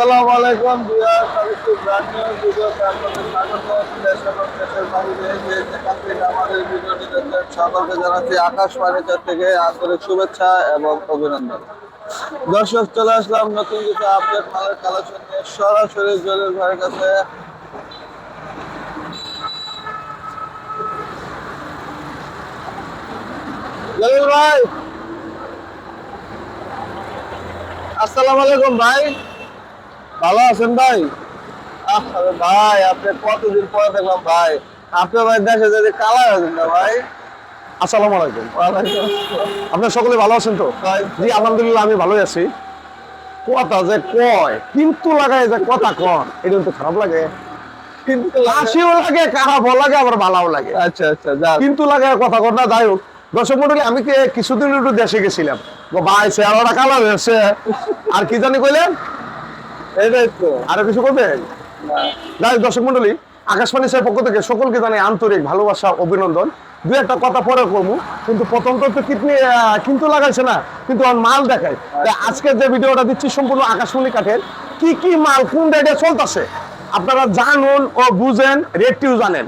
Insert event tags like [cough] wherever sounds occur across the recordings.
আসসালামু আলাইকুম থেকে আন্তরিক শুভেচ্ছা এবং অভিনন্দন। দর্শক, চলে আসলাম নতুন কিছু আপডেট মালের কালেকশন নিয়ে। সরাসরি জলিল ভাইয়ের কাছে। ভাই! আসসালামু আলাইকুম ভাই। ভালো আছেন ভাই? আরে ভাই আপনি কতদিন পরে দেখলাম ভাই। আপনি ভাই দেশে যদি কালা হয়েছেন না ভাই। আসসালামু আলাইকুম। আপনারা সকলে ভালো আছেন তো? জি আলহামদুলিল্লাহ আমি ভালোই আছি। কথা যে কয় কিন্তু লাগায় যে কথা কন এটা তো খারাপ লাগে। কিন্তু হাসিও লাগে খারাপও লাগে আবার ভালোও লাগে। আচ্ছা আচ্ছা কিন্তু লাগে কথা কন না যাই হোক। দর্শক মন্ডলী আমি কিছুদিন একটু দেশে গেছিলাম? ভাই চেহারাটা কালো হয়েছে। আর কি জানি কইলেন? এটাই তো আরও কিছু করবেন যাই দর্শক মন্ডলী আকাশবাণী সাহেব পক্ষ থেকে সকলকে জানাই আন্তরিক ভালোবাসা, অভিনন্দন। দু একটা কথা পরে করব, কিন্তু প্রথম তো কিডনি কিন্তু লাগাইছে না, কিন্তু আমার মাল দেখায়। তাই আজকে যে ভিডিওটা দিচ্ছি সম্পূর্ণ আকাশমণি কাঠের, কি কি মাল, কোন রেটে চলতেছে, আপনারা জানুন ও বুঝেন রেটটিও জানেন।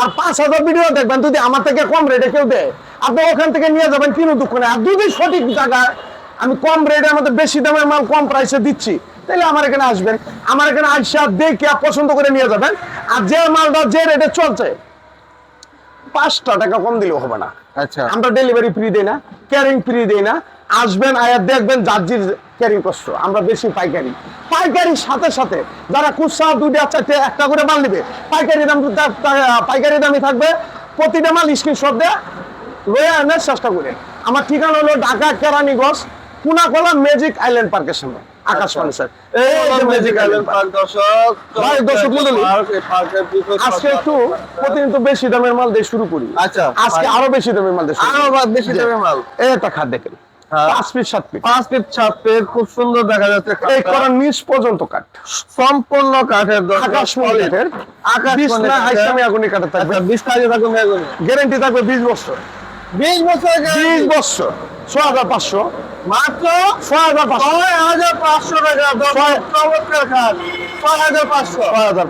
আর পাঁচ হাজার ভিডিও দেখবেন, যদি আমার থেকে কম রেটে কেউ দেয়, আপনি ওখান থেকে নিয়ে যাবেন কিনো দুঃখ নেই আর যদি সঠিক জায়গায় আমি কম রেটে আমাদের বেশি দামের মাল কম প্রাইসে দিচ্ছি তাহলে আমার এখানে আসবেন আমার এখানে আসা দেখে পছন্দ করে নিয়ে যাবেন। আর যে মালটা যে রেটে চলছে পাঁচটা টাকা কম দিলেও হবে না। আচ্ছা। আমরা ডেলিভারি ফ্রি দেই না ক্যারিং ফ্রি দেই না। আসবেন আয়ার দেখবেন জার্জির ক্যারিং কষ্ট আমরা বেশি পাইকারি। পাইকারির সাথে সাথে যারা খুচরা দুইটা চারটে একটা করে মাল নেবে পাইকারি দাম পাইকারি দামই থাকবে। প্রতিটা মাল স্ক্রিনশট দেয়া লয়ে আনার চেষ্টা করে আমার ঠিকানা হলো ঢাকা কেরানীগঞ্জ কুনাকলা ম্যাজিক আইল্যান্ড পার্কের সামনে। আকাশবাণী স্যার। এই ম্যাজিক আইল্যান্ড পার্ক দর্শক ভাই, দর্শক মণ্ডলী। পার্ক, এই পার্কের বিপরীত আজকে একটু প্রতিদিন বেশি দামের মাল দিয়ে শুরু করি। আচ্ছা আজকে আরও বেশি দামের মাল দিয়ে আরও বেশি দামের মাল। এই একটা খাট দেখেন। পাঁচ পিস সাত পিস পাঁচ ফিট সাত ফিট খুব সুন্দর দেখা যাচ্ছে এই করা নিচ পর্যন্ত কাঠ। সম্পূর্ণ কাঠের আকাশমণি কাঠের। আকাশমণি বিশ না হাইসামি আগুনি কাঠের থাকবে। বিশ থাকবে বছর। বিশ বছর বিশ বছর। ছয় হাজার পাঁচশো। মাত্র ছয় হাজার পাঁচশো। ছয় হাজার পাঁচশো টাকা ছয়- চমৎকার খাট। ছয় হাজার পাঁচশো। ছয় হাজার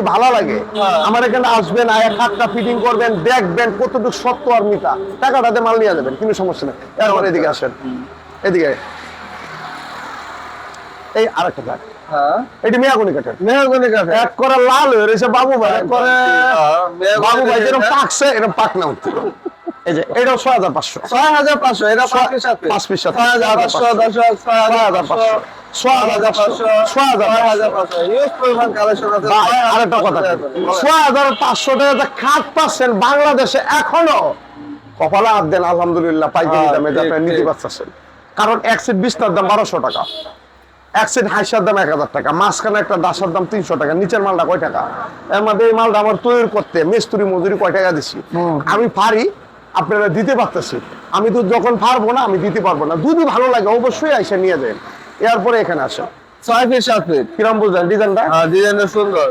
ভালো লাগে হ্যাঁ। আমার এখানে আসবেন আয়া খাটটা ফিটিং করবেন দেখবেন কতটুকু সত্য আর মিতা টাকাটাতে মাল নিয়ে যাবেন কিন্তু সমস্যা নেই। এরপর এদিকে আসেন। এদিকে। এই আরেকটা হ্যাঁ এটি মেয়াগুনি কাঠের কাঠে এক করে লাল হয়ে রয়েছে বাবু ভাই এক করে বাবু ভাই যেরকম পাকছে এরকম পাক না ছয় হাজার পাঁচশো হাজার পাঁচশো এটা পাঁচ পিস ছয় হাজার পাঁচশো ছয় হাজার পাঁচশো পাচ্ছেন বাংলাদেশে এখনও কপালা হাত দেন আলহামদুলিল্লাহ পাইকারি হ্যাঁ, দামে নিতে পারতেছেন কারণ এক সেট বিশটার দাম বারোশো টাকা এক সেট হাইসার দাম এক হাজার টাকা মাঝখানে একটা দাসার দাম তিনশো টাকা নিচের মালটা কয় টাকা? এর মধ্যে এই মালটা আমার তৈরি করতে মিস্ত্রি মজুরি কয় টাকা দিছি? আমি পারি আপনারা দিতে পারতেছি আমি তো যখন পারব না আমি দিতে পারব না। যদি ভালো লাগে অবশ্যই আইসা নিয়ে যাবেন। এরপরে এখানে আসেন। ছয় ফিট সাত ফিট কিরম বুঝলেন ডিজাইনটা হ্যাঁ ডিজাইনটা সুন্দর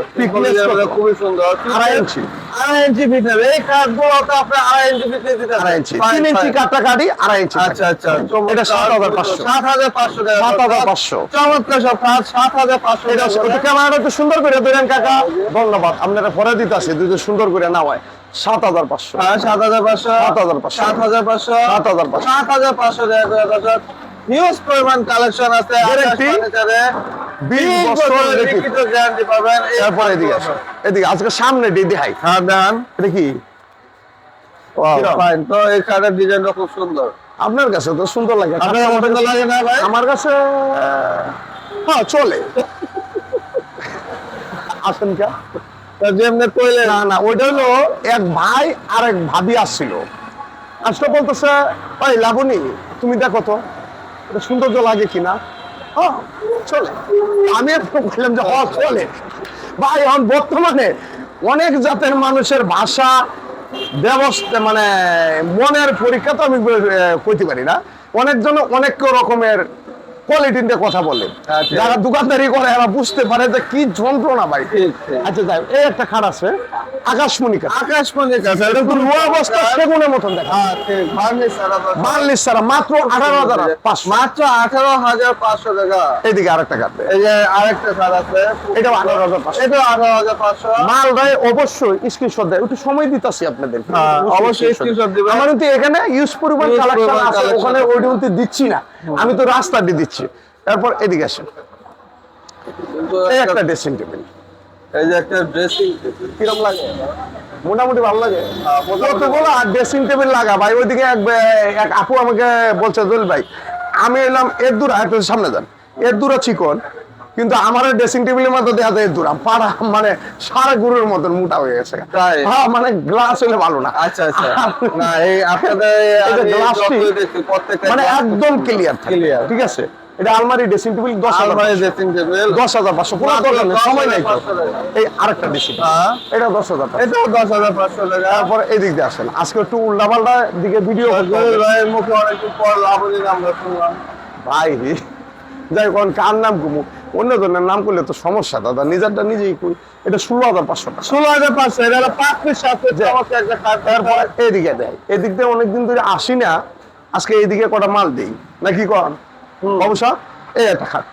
খুবই সুন্দর আড়াই ইঞ্চি আড়াই ইঞ্চি ফিট হবে এই কাঠগুলো তো আপনি আড়াই ইঞ্চি ফিট দিতে আড়াই ইঞ্চি তিন ইঞ্চি কাটা কাটি আড়াই ইঞ্চি আচ্ছা আচ্ছা এটা সাত হাজার পাঁচশো সাত হাজার পাঁচশো সাত হাজার পাঁচশো চমৎকার সব কাজ সাত হাজার পাঁচশো এটা ক্যামেরাটা একটু সুন্দর করে ধরেন কাকা ধন্যবাদ আপনারা পরে দিতে আসি যদি সুন্দর করে না হয় সাত হাজার পাঁচশো হ্যাঁ, সাত হাজার পাঁচশো সাত হাজার পাঁচশো। সাত হাজার পাঁচশো সাত হাজার পাঁচশো। সাত হাজার পাঁচশো হিউজ পরিমাণ কালেকশন আছে লিখিত গ্যারান্টি পাবেন এই এদিকে আসো। এদিকে আজকে সামনে দিয়ে দেখাই। হ্যাঁ দেন এটা কি? কিরম? ফাইন তো এই কার্ডের ডিজাইনটা খুব সুন্দর। আপনার কাছে তো সুন্দর লাগে। আপনার পছন্দ লাগে না ভাই? আমার কাছে হ্যাঁ চলে। আসেন কে? যেমনি কইলেন। না না ওইটা হলো এক ভাই আর এক ভাবি আসছিল। আসলে বলতেছে ওই লাবণী তুমি দেখো তো। সৌন্দর্য লাগে কিনা? হ্যাঁ চলে। আমি বললাম যে হ চলে। ভাই, এখন বর্তমানে অনেক জাতের মানুষের ভাষা, ব্যবস্থা মানে মনের পরীক্ষা তো আমি কইতে পারি না। অনেকজন অনেক রকমের কোয়ালিটি নিয়ে কথা বলেন হ্যাঁ, যারা দোকানদারি করে এরা বুঝতে পারে যে কি যন্ত্রণা ভাই। আচ্ছা যাই এই একটা খাট আছে আকাশমণি কাঠ আকাশমণি কাছে এটা তো লোয়া অবস্থা সেগুনের মতন দেখা। হ্যাঁ বার্লিশ ছাড়া মাত্র আঠারো হাজার পাঁচশো। মাত্র আঠারো হাজার পাঁচশো টাকা। এইদিকে আরেকটা এই যে আরেকটা আছে। এটাও 18,500 এটাও আঠারো হাজার পাঁচশো। মাল ভাই অবশ্যই স্ক্রিনশট দেয়। একটু সময় দিতেছি আপনাদের। হ্যাঁ, অবশ্যই দিবেন। আমার কিন্তু এখানে ইউজ পরিমাণ কালেকশন আছে ওখানে ওইটা দিচ্ছি না। আমি তো রাস্তা দিয়ে দিচ্ছি। তারপর এদিকে আসেন। এই একটা- ড্রেসিং টেবিল এই যে একটা ড্রেসিং কিরম লাগে? মোটামুটি ভালো লাগে। কতগুলো ড্রেসিং টেবিল লাগা ভাই ওইদিকে এক এক আপু আমাকে বলছে ভাই আমি এলাম এর দূর একটু সামনে যান। এর দূরা চিকন কিন্তু আমার ড্রেসিং টেবিলের মধ্যে দেখা যায় এর দূরা পাড়া মানে সারা গুরুর মতন মোটা হয়ে গেছে। হ্যাঁ মানে গ্লাস হলে ভালো না। আচ্ছা আচ্ছা। না এই আপনাদের গ্লাসটি মানে একদম ক্লিয়ার Clear। ঠিক আছে? এটা আলমারি ড্রেসিং টেবিল দশ আলমারি ড্রেসিং টেবিল দশ হাজার পাঁচশো মাত্র দরকার নেই, সময় নাই তো। টাকা। এই আরেকটা ড্রেসিং হ্যাঁ। এটা দশ হাজার টাকা এটাও দশ হাজার পাঁচশো টাকা। তারপর এদিক দিয়ে আসেন। আজকে একটু উল্টাপাল্টা দিকে ভিডিও ভাইয়ের মুখে পর লাভলি আমরা শুনলাম। ভাই যাই কোন কার নাম কুমু? অন্য জনের নাম করলে তো সমস্যা দাদা। নিজেরটা নিজেই কই। এটা ষোলো হাজার পাঁচশো টাকা। ষোলো হাজার পাঁচশো এটা হলো পাঁচ পিস সাথে চমৎকার একটা খাট তারপর এদিকে দেয় এদিক দিয়ে অনেকদিন ধরে আসি না। আজকে এইদিকে কটা মাল দেই। নাকি কন? অবশ্য এই একটা খাট।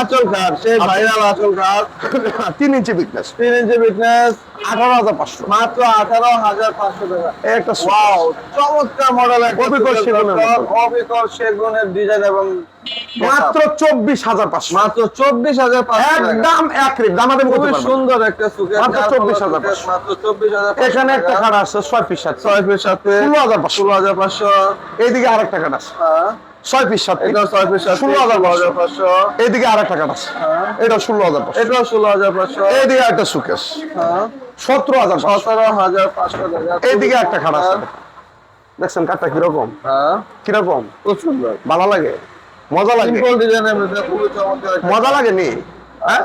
আচল খাট সেই ভাইরাল আচল খাট। তিন ইঞ্চি তিন ইঞ্চি আঠারো হাজার পাঁচশো। মাত্র আঠারো হাজার পাঁচশো টাকা। একটা ওয়াও চমৎকার মডেল সেগুনের। সেগুনের ডিজাইন এবং মাত্র চব্বিশ হাজার পাঁচশো। মাত্র চব্বিশ হাজার পাঁচশো একদম এক রেট দামাদামি করতে খুবই সুন্দর একটা সুকেস মাত্র 24,500 মাত্র চব্বিশ হাজার এখানে একটা খাট আছে ছয় পিস ছয় পিস সাথে 16,500 ষোলো হাজার পাঁচশো। এইদিকে আরেকটা খাট আছে। হ্যাঁ। ছয় পিস এটা ছয় পিস ষোলো হাজার পাঁচশো। খাট আছে। হ্যাঁ। এটা ষোলো হাজার এটাও ষোলো হাজার পাঁচশো। এইদিকে একটা সুকেশ হ্যাঁ। সতেরো হাজার সতেরো হাজার পাঁচশো টাকা। এইদিকে একটা খাট আছে। দেখছেন কাঠটা কীরকম? হ্যাঁ। কীরকম? খুব সুন্দর। ভালো লাগে? মজা লাগে? একটা- মজা লাগে নি? হ্যাঁ?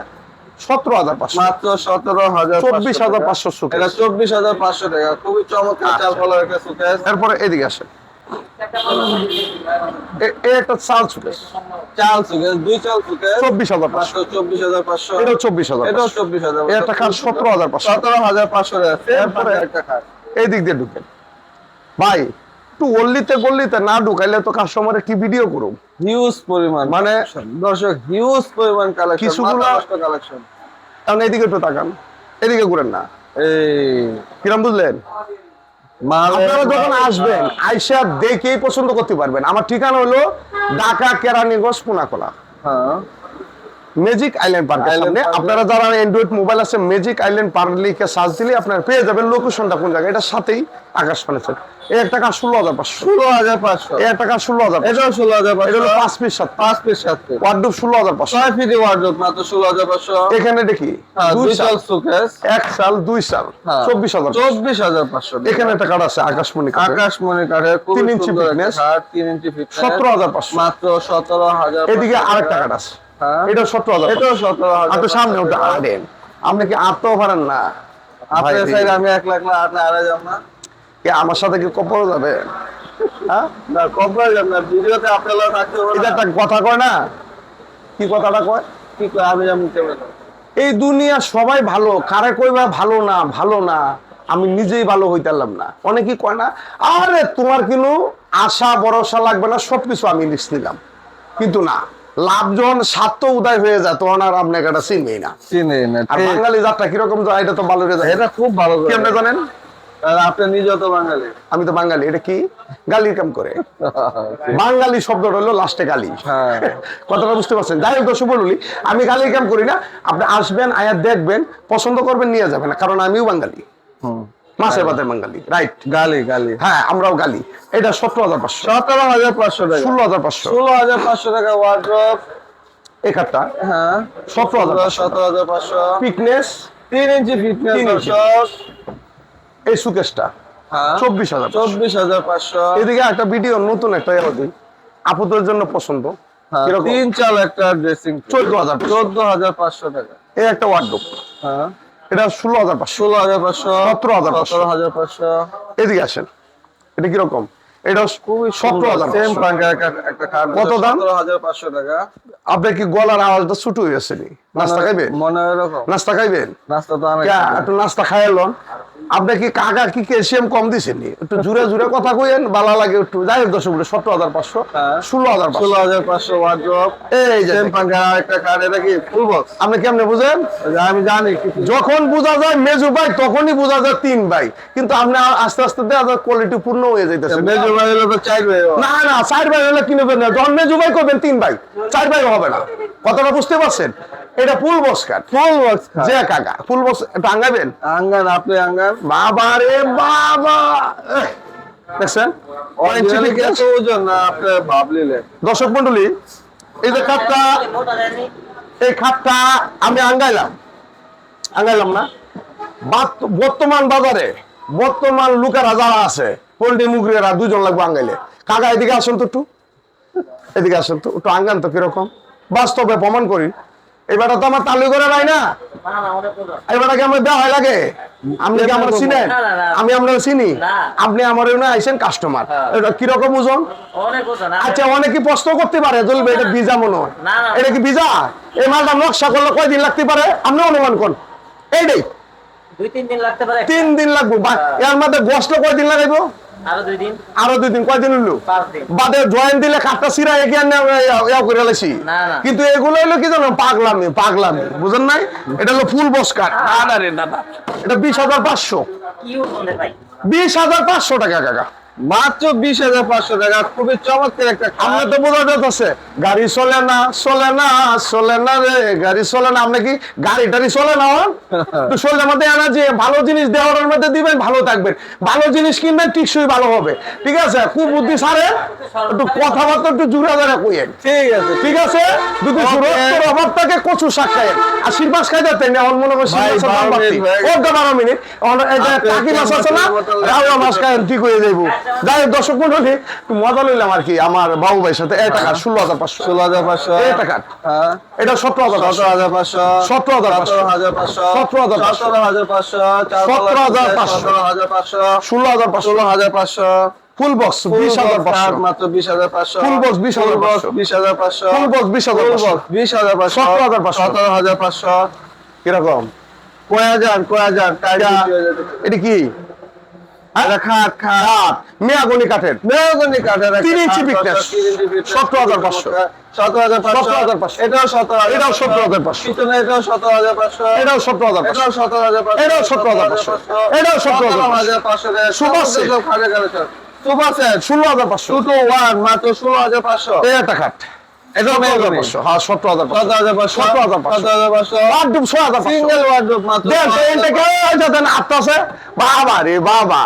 সতেরো হাজার পাঁচশো। মাত্র সতেরো হাজার চব্বিশ হাজার পাঁচশো এটা চব্বিশ হাজার পাঁচশো টাকা। খুবই চমৎকার একটা সুকেস এরপরে এদিকে আসে এ- এই একটা চাল সুকেশ চাল দুই চাল চব্বিশ হাজার পাঁচশো। চব্বিশ হাজার পাঁচশো। এটাও চব্বিশ হাজার এটাও চব্বিশ হাজার খাট সতেরো হাজার পাঁচশো। সতেরো হাজার পাঁচশো এরপরে একটা খাট। এই দিক দিয়ে ঢুকেন। ভাই একটু গল্লিতে গল্লিতে না ঢুকাইলে তো কাস্টমারে কি ভিডিও করুম? হিউজ পরিমাণ মানে দর্শক হিউজ পরিমাণ কালেকশন কিছুগুলা- কালেকশন কারণ এইদিকে একটু তাকান। এদিকে ঘুরেন না। এই কিরম বুঝলেন? আপনারা যখন আসবেন আইসা দেখেই পছন্দ করতে পারবেন। আমার ঠিকানা হলো ঢাকা কেরানীগঞ্জ পুনাকোলা হ্যাঁ। ম্যাজিক আইল্যান্ড পার্কের সামনে। আপনারা যারা অ্যান্ড্রয়েড মোবাইল আছে ম্যাজিক আইল্যান্ড পার্ক লিখে সার্চ দিলে আপনারা পেয়ে যাবেন লোকেশনটা কোন জায়গায়? এটার সাথেই আকাশ ফার্নিচার একটা কাজ ষোলো হাজার পাঁচশো। ষোলো হাজার পাঁচশো। একটা কাজ ষোলো হাজার এটাও ষোলো হাজার পাঁচশো। এটা পাঁচ পিস সাত পাঁচ পিস সাথে ওয়ার্ডরোব ষোলো হাজার পাঁচশো। ছয় ফিটি ওয়ার্ডরোব মাত্র ষোলো হাজার পাঁচশো। এখানে দেখি হ্যাঁ, দুই সাল। সুকেস এক সাল দুই সাল। হ্যাঁ, চব্বিশ হাজার চব্বিশ হাজার পাঁচশো। এখানে একটা কার্ড আছে আকাশমণি কাঠের। আকাশমণি কাঠের খুব তিন ইঞ্চি। খাট, তিন ইঞ্চি ফিটনেস সতেরো হাজার পাঁচশো। মাত্র সতেরো হাজার এদিকে আরেকটা টাকা। কার্ড আছে। এটা সতেরো হাজার এটাও সতেরো হাজার আপনি সামনে ওটা। আপনি কি আটতেও পারেন না? আপনার ভাই, সাইড আমি এক লাখ না আট লাখ আড়াই যাব না। কি আমার সাথে কি যাবে? হ্যাঁ? না কপাল যাব না। ভিডিওতে আপনারা থাকতে হবে এটা একটা কথা কয় না? কি কথাটা কয়? কি করে আমি যেমন এই দুনিয়া সবাই ভালো কারে কইবা ভালো না ভালো না আমি নিজেই ভালো হইতালাম না। অনেকেই কয় না আরে তোমার কিন্তু আশা ভরসা লাগবে না সবকিছু আমি লিস্ট নিলাম। কিন্তু না। লাভ যখন স্বার্থ উদয় হয়ে যায় তখন আর আপনাকে এটা চিনবেই না। না আর বাঙালি যাত্রা কীরকম যায় এটা তো ভালো রে এটা খুব ভালো কেমনে জানেন? আপনি নিজেও তো বাঙালি। আমি তো বাঙালি এটা কি? গালির কাম করে। [laughs] বাঙালি শব্দটা হলো লাস্টে গালি। হ্যাঁ। [laughs] কথাটা বুঝতে পারছেন? যাই হোক দর্শক বলি আমি গালির কাম করি না। আপনি আসবেন আয়া দেখবেন পছন্দ করবেন নিয়ে যাবেন কারণ আমিও বাঙালি। হুম। মাছের ভাতের বাঙালি রাইট গালি গালি। হ্যাঁ আমরাও গালি। এটা সতেরো হাজার পাঁচশো। সতেরো হাজার পাঁচশো টাকা। ষোলো হাজার পাঁচশো। ষোলো হাজার পাঁচশো টাকা ওয়ার্ড্রপ এক একটা হ্যাঁ। সতেরো হাজার সতেরো হাজার পাঁচশো। পিকনেস তিন ইঞ্চি ফিটনেস। এই সুকেশটা হ্যাঁ। চব্বিশ হাজার চব্বিশ হাজার পাঁচশো। এদিকে একটা ভিডিও নতুন একটা ইয়ে দিই। আপুদের জন্য পছন্দ। হ্যাঁ, তিন চাল একটা ড্রেসিং চোদ্দ হাজার চোদ্দ হাজার পাঁচশো টাকা। এই একটা ওয়ার্ডরোব হ্যাঁ। এটা ষোলো হাজার পাঁচশো। ষোলো হাজার পাঁচশো সতেরো হাজার পাঁচশো। সতেরো হাজার পাঁচশো। এদিকে আসেন। এটা কীরকম? এটা খুবই সতেরো হাজার সেম একটা খাট কত দাম? হাজার পাঁচশো টাকা। আপনার কি গলার আওয়াজটা ছুটু হয়েছে নি? নাস্তা খাইবেন? মনে হয় এরকম। নাস্তা খাইবেন? নাস্তা তো অনেক একটু নাস্তা খাইলেন আপনি কি কাকা কি ক্যালসিয়াম কম দিছেন একটু জুড়ে জুড়ে কথা কইেন ভালো লাগে একটু। যাই হোক দর্শক সতেরো হাজার পাঁচশো হ্যাঁ। ষোলো হাজার ষোলো পাঁচশো হাজার পাঁচশো ওয়ার্ড্রপ এই যে একটা এটা কি ফুল বক্স আপনি কেমনে বুঝেন? আমি জানি যখন বোঝা যায় মেজু ভাই তখনই বোঝা যায় তিন ভাই। কিন্তু আপনি আস্তে আস্তে যায় কোয়ালিটি পূর্ণ হয়ে যাইতেছে। মেজর ভাই হলো তো চাইবে না না চার ভাই হলে না? যখন মেজু ভাই করবেন তিন ভাই। চার ভাই হবে না। কথাটা বুঝতে পারছেন? এটা ফুল ফুল বক্স যে কাকা ফুল বস টাঙ্গাবেন আঙ্গান আপনি আঙ্গান বাবা! রে বাবা দেখছেন ওজন আপনি ভাবলিলেন দর্শক মন্ডলী এই যে খাটটা এই খাটটা আমি আঙ্গাইলাম। আঙ্গাইলাম না? বর্তমান বাজারে বর্তমান লোকেরা যারা আছে। পোল্ট্রি মুগরিরা দুজন লাগবে আঙ্গাইলে। কাকা এদিকে আসুন তো একটু। এদিকে আসুন তো। একটু আঙ্গান তো কীরকম। বাস্তবে প্রমাণ করি। এবারটা তো আমার তালু করে নাই না। এবারটাকে আমার দেওয়া হয় লাগে। আপনি কি আমার চিনেন। আমি চিনি? আপনি আমার আইসেন কাস্টমার এটা কীরকম ওজন? আচ্ছা অনেকে প্রশ্ন করতে পারে চলবে এটা ভিজা মনে হয়। এটা কি ভিজা? এই মালটা নকশা করলে কয়দিন লাগতে পারে? আপনি অনুমান করুন। এইটাই তিন দিন লাগতে পারে। তিন দিন লাগবে। বা- এর মধ্যে গোসটা কয়দিন লাগাইবো? আরও দুই দিন? আরও দুই দিন কয়দিন হইল? বাদে জয়েন দিলে কাঠটা সিরা এগিয়ে ইয়া করে না। কিন্তু এগুলো হলো কি জানো পাগলামি পাগলামি। বুঝেন নাই? এটা হলো ফুল বস কাঠ। না না রে না না। এটা বিশ হাজার পাঁচশো। বিশ হাজার পাঁচশো টাকা কাকা। মাত্র বিশ হাজার পাঁচশো টাকা। খুবই চমৎকার একটা আমরা তো বোঝা যাচ্ছে গাড়ি চলে না চলে না চলে না রে। গাড়ি চলে না আপনি কি গাড়ি টাড়ি চলে না তো [laughs] শরীরের মধ্যে আনা যে ভালো জিনিস দেওয়ার মধ্যে দিবেন ভালো থাকবেন। ভালো জিনিস কিনবেন টিকসই ভালো হবে। ঠিক আছে? খুব বুদ্ধি সারে একটু কথাবার্তা একটু জুড়ে ধরে কইেন ঠিক আছে। ঠিক আছে. সুরক্ষার অভাব থাকে কচু শাক খাইয়েন। আর খাই যাতেন এখন মনে করি দাম বারো বাড়তি মিনিট বারো মিনিট। এখন এই যে আপনি মাছ আছে না তেল রাওয়া মাছ খাইয়েন ঠিক হয়ে যাইব। যাই হোক, দর্শক মন্ডলী মজা লইলাম আর কি আমার বাবু ভাইয়ের সাথে এই টাকা ষোলো হাজার পাঁচশো ষোলো হাজার পাঁচশো এই টাকা হ্যাঁ এটা সতেরো হাজার সতেরো হাজার পাঁচশো সতেরো হাজার পাঁচশো। সতেরো হাজার পাঁচশো সতেরো হাজার পাঁচশো। সতেরো হাজার পাঁচশো সতেরো হাজার পাঁচশো। হাজার ষোলো হাজার পাঁচশো ষোলো হাজার পাঁচশো ফুল বক্স বিশ হাজার পাঁচশো মাত্র বিশ হাজার পাঁচশো box 20,000 Full box বিশ হাজার পাঁচশো ফুল বক্স বিশ হাজার Full বিশ হাজার পাঁচশো সতেরো হাজার পাঁচশো। সতেরো হাজার পাঁচশো কীরকম কয় হাজার কয় হাজার এটা- বেশি হয়ে। এটা কি এটা খাট খাট মেয়াগনি কাঠের কাঠের তিন ইঞ্চি সতেরো হাজার পাঁচশো। সতেরো হাজার পাঁচশো সতেরো হাজার পাঁচশো। এটাও সতেরো হাজার এটাও সতেরো হাজার পাঁচশো। পিছনে এটাও সতেরো হাজার পাঁচশো এটাও সতেরো হাজার পাঁচশো এটাও সতেরো হাজার পাঁচশো এটাও সতেরো হাজার পাঁচশো। এটাও সতেরো হাজার পাঁচশো। হাজার পাঁচশো টাকা Super সমস্ত set। সব খাটের কালেকশন সুপার সেট ষোলো হাজার পাঁচশো টু টু ওয়ান মাত্র ষোলো হাজার পাঁচশো একটা খাট হ্যাঁ বাবা রে বাবা।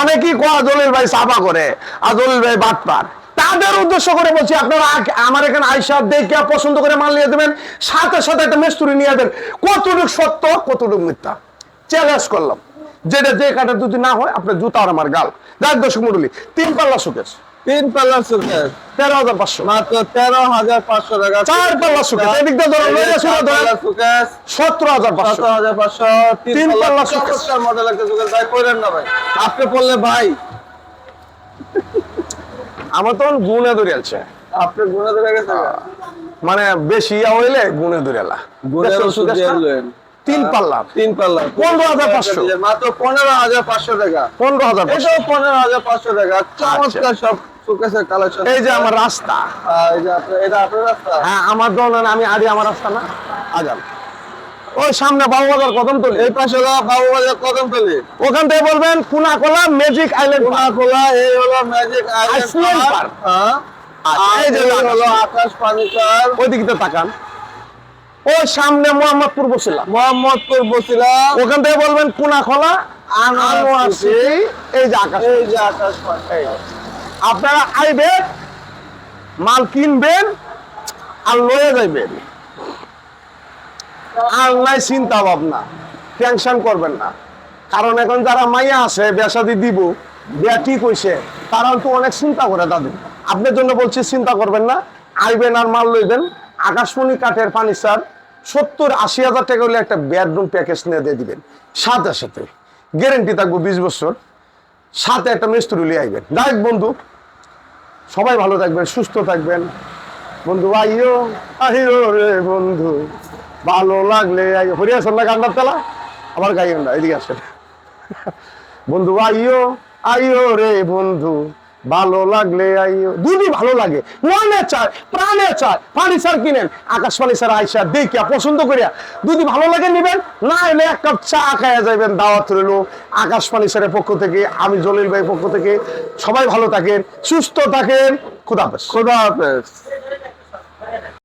অনেকেই কয়া ভাই করে আর ভাই বাটপার তাদের উদ্দেশ্য করে বলছি আপনারা আমার এখানে আইসা দেখে পছন্দ করে মাল নিয়ে দেবেন সাথে সাথে একটা মেস্তুরি নিয়ে দেবেন কতটুকু সত্য কতটুকু মিথ্যা? চ্যালেঞ্জ করলাম। যেটা যে কাটা যদি না হয় আপনার জুতা আর আমার গাল। যাক দর্শক মন্ডলী তিন পাল্লা সুকেশ তিন পাল্লার তেরো হাজার পাঁচশো। মাত্র তেরো হাজার পাঁচশো টাকা। চার এদিক দিয়ে ধরো লইয়া শুরু ধরেন সুকেস সতেরো হাজার পাঁচশো। সতেরো হাজার পাঁচশো তিন মডেল একটা ভাই কইলেন না ভাই। আপনি পড়লে ভাই। আমার তখন গুণে ধরে আছে আপনি গুণে ধরে গেছে মানে বেশি ইয়া হইলে গুণে ধরে এলা গুণের ওষুধ তিন পাল্লা। তিন পাল্লা। পনেরো হাজার পাঁচশো। মাত্র পনেরো হাজার পাঁচশো টাকা। পনেরো হাজার পনেরো হাজার পাঁচশো টাকা। চমৎকার সব সুকেসের কালেকশন এই যে আমার রাস্তা। এই যে এটা আপনার রাস্তা? হ্যাঁ আমার দোকান আমি আদি আমার রাস্তা না। আজাম ওই সামনে বাবু বাজার কদম তলি এই পাশে বাবু বাজার কদমতলি। ওখান থেকে বলবেন ম্যাজিক আইল্যান্ড এই হলো ম্যাজিক। হ্যাঁ। আর এই যে হলো আকাশ তাকান। সামনে মোহাম্মদপুর বসিলাম মোহাম্মদপুর বসিলা। ওখান থেকে বলবেন কুনা খোলা আনোয়ার আনোয়ার সিটি, সিটি এই যে আকাশ এই যে আকাশ এই। আপনারা আইবেন, মাল কিনবেন আর লয়ে যাইবেন। আর নাই চিন্তা ভাবনা, টেনশন করবেন না। কারণ এখন যারা মাইয়া আছে বেসাদি দিব, বিয়া ঠিক হইছে, তারা তো অনেক চিন্তা করে দাদু আপনার জন্য বলছি, চিন্তা করবেন না, আইবেন আর মাল লইবেন। আকাশমণি কাঠের ফার্নিচার, সত্তর আশি হাজার টাকা হলে একটা বেডরুম প্যাকেজ নিয়ে দিয়ে দিবেন। সাথে সাথে গ্যারেন্টি থাকব বিশ বছর। সাথে একটা মিস্ত্রি লিয়ে আইবেন। ডাইরেক্ট বন্ধু সবাই ভালো থাকবেন, সুস্থ থাকবেন। বন্ধু, আইও, আহিও রে বন্ধু। ভালো লাগলে হরিয়াশন হরিয়াসল্লা গান্ডার তেলা আবার গাইও না, এদিকে আসেন। বন্ধু, আইও আইও রে বন্ধু। ভালো লাগলে দুদি ভালো লাগে, মনে চায়, প্রাণে চায় ফার্নিচার কিনেন আকাশ ফার্নিচার আইসা দেখিয়া, পছন্দ করিয়া। দুদি ভালো লাগে নিবেন, না এলে এক কাপ চা খাইয়া যাবেন দাওয়াত রইল। আকাশ ফার্নিচারের পক্ষ থেকে, আমি জলিল ভাইয়ের পক্ষ থেকে, সবাই ভালো থাকেন, সুস্থ থাকেন খুদাফেজ খোদা হাফেজ।